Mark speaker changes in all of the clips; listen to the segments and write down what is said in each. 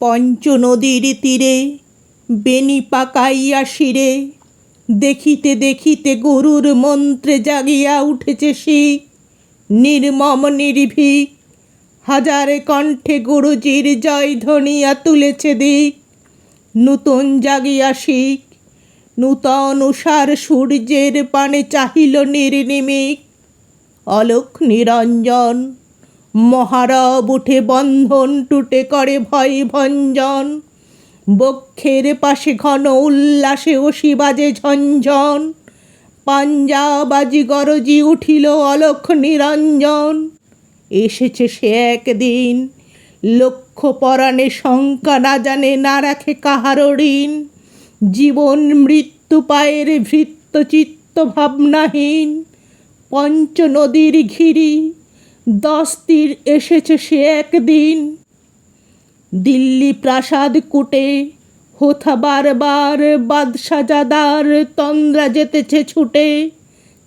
Speaker 1: পঞ্চনদীর তীরে বেনি পাকাইয়া শিরে। দেখিতে দেখিতে গরুর মন্ত্রে জাগিয়া উঠেছে শিখ নির্মম নির্ভীক, হাজারে কণ্ঠে গুরুজির জয় ধনিয়া তুলেছে দিক নূতন জাগিয়া শিখ, নূতন উষার সূর্যের পানে চাহিল নির্নিমিক। অলোক নিরঞ্জন মহারব উঠে বন্ধন টুটে করে ভয় ভঞ্জন। বক্ষের পাশে ঘন উল্লাসে ওসি বাজে ঝঞ্ঝন পাঞ্জাবাজি গরজি উঠিল অলোক নিরঞ্জন। এসেছে সে একদিন লক্ষ্য পরাণে শঙ্কা না জানে না রাখে কাহারও ঋণ। জীবন মৃত্যু পায়ের ভৃত্য চিত্ত ভাবনাহীন। পঞ্চ নদীর ঘিরি দশ তীর এসেছে সে একদিন। দিল্লি প্রাসাদ কুটে হোথা বারবার বাদশাজাদার তন্দ্রা যেতেছে ছুটে।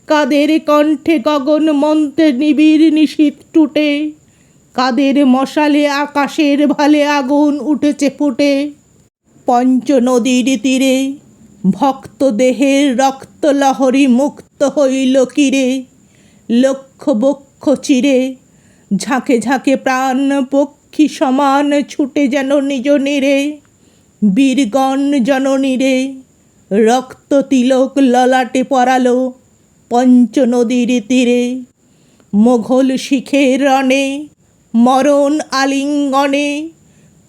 Speaker 1: কাদের কণ্ঠে গগন মন্ত্রে নিবিড় নিশীত টুটে। কাদের মশালে আকাশের ভালে আগুন উঠেছে ফুটে। পঞ্চ নদীর তীরে ভক্ত দেহের রক্ত লহরী মুক্ত হইল কিরে। লক্ষ বক্ষ চিরে ঝাঁকে ঝাঁকে প্রাণ পক্ষী সমান ছুটে যেন নিজ নিরে। বীরগণ জননীরে রক্ত তিলক ললাটে পরালো পঞ্চ নদীর তীরে। মোঘল শিখের রণে, মরণ আলিঙ্গনে,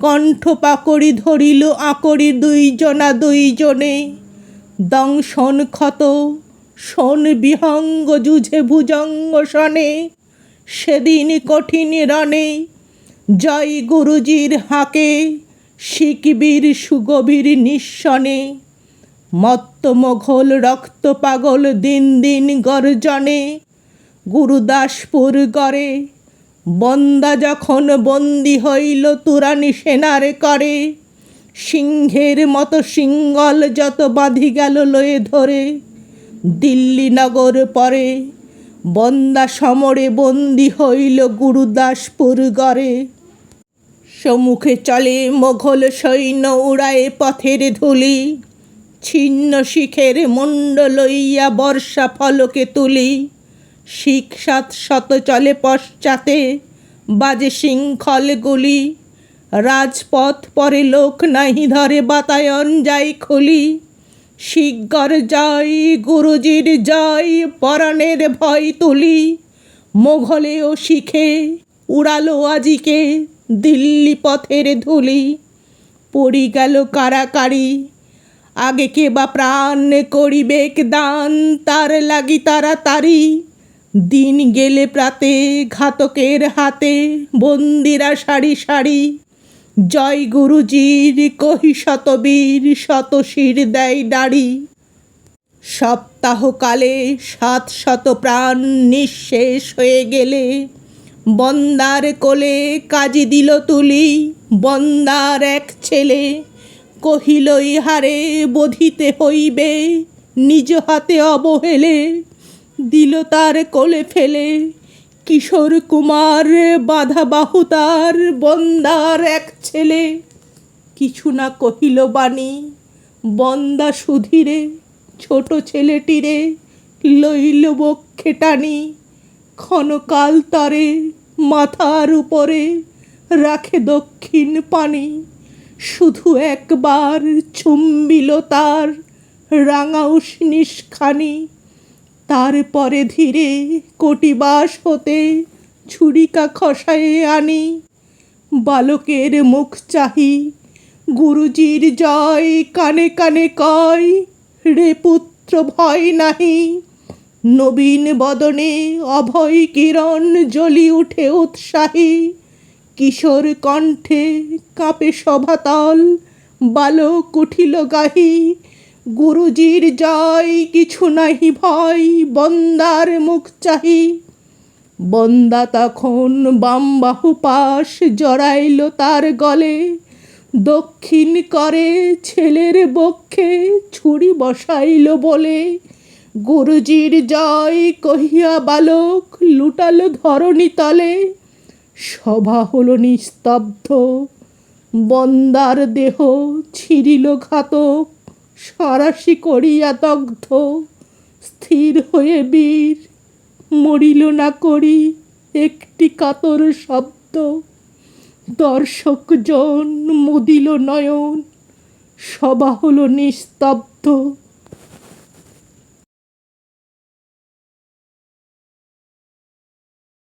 Speaker 1: কণ্ঠ পাকড়ি ধরিল আকড়ি দুইজনা দুইজনে। দংশন ক্ষত, শোন বিহঙ্গ যুঝে ভুজঙ্গ শনে সেদিন কঠিন রণে জয় গুরুজির হাঁকে, শিকবীর সুগভীর নিঃসনে মত্ত মোঘল রক্ত পাগল দিন দিন গর্জনে। গুরুদাসপুর গড়ে, বন্দা যখন বন্দি হইল তুরানি সেনার করে। সিংহের মতো সিঙ্গল যত বাঁধি গেল লয়ে ধরে, দিল্লি নগর পরে। বন্দা সমরে বন্দি হইল গুরুদাসপুর গড়ে। সম্মুখে চলে মোঘল সৈন্য উড়ায়ে পথের ধুলি। ছিন্ন শিখের মুন্ড লইয়া বর্ষা ফলকে তুলি। শিখ সাত শত চলে পশ্চাতে বাজে শৃঙ্খল গুলি। রাজপথ পরে লোক নাহি ধরে, বাতায়ন যাই খুলি। শিগর জয় গুরুজির জয় পরাণের ভয় তুলি। মোঘলেও শিখে, উড়ালো আজিকে দিল্লি পথের ধুলি। পড়ি গেল কারাকারি, আগে কে বা প্রাণ করিবেক দান, তার লাগি তাড়াতাড়ি দিন গেলে প্রাতে ঘাতকের হাতে বন্দিরা সারি সারি। জয় গুরুজির কহি শতবীর শত শির দেয় দাড়ি। সপ্তাহকালে সাত শত প্রাণ নিঃশেষ হয়ে গেলে বন্দার কোলে কাজী দিল তুলি, বন্দার এক ছেলে কহিল, ইহারে বধিতে হইবে, নিজ হাতে অবহেলে দিল তার কোলে ফেলে। কিশোর কুমার বাধা বাহু তার, বন্দার এক ছেলে। কিছু না কহিল বাণী, বন্দা সুধীরে, ছোট ছেলেটিরে লইল বক্ষে টানি। ক্ষণকাল তারে মাথার উপরে রাখে দক্ষিণ পানি। শুধু একবার চুম্বিল তার রাঙা উষ্ণিসখানি তারপরে ধীরে কটিবাস হতে ছুরিকা খসায়ে আনি। বালকের মুখ চাহি, গুরুজির জয় কানে কানে কয়, রে পুত্র ভয় নাহি। নবীন বদনে অভয় কিরণ জ্বলি উঠে উৎসাহী। কিশোর কণ্ঠে কাঁপে সভাতল, বালক উঠিল গাহি। গুরুজির জয় কিছু নাহি ভয়, বন্দার মুখ চাহি। বন্দা তখন বাম বাহু পাশ জড়াইল তার গলে। দক্ষিণ করে ছেলের বক্ষে ছুরি বসাইল বলে। গুরুজির জয় কহিয়া বালক লুটাল ধরণী তলে। সভা হল নিস্তব্ধ, বন্দার দেহ ছিঁড়িল ঘাতক। সরাসি করিয়া দগ্ধ, স্থির হয়ে বীর। মরিল না করি একটি কাতর শব্দ। দর্শক জন মুদিল নয়ন সবা হল নিস্তব্ধ।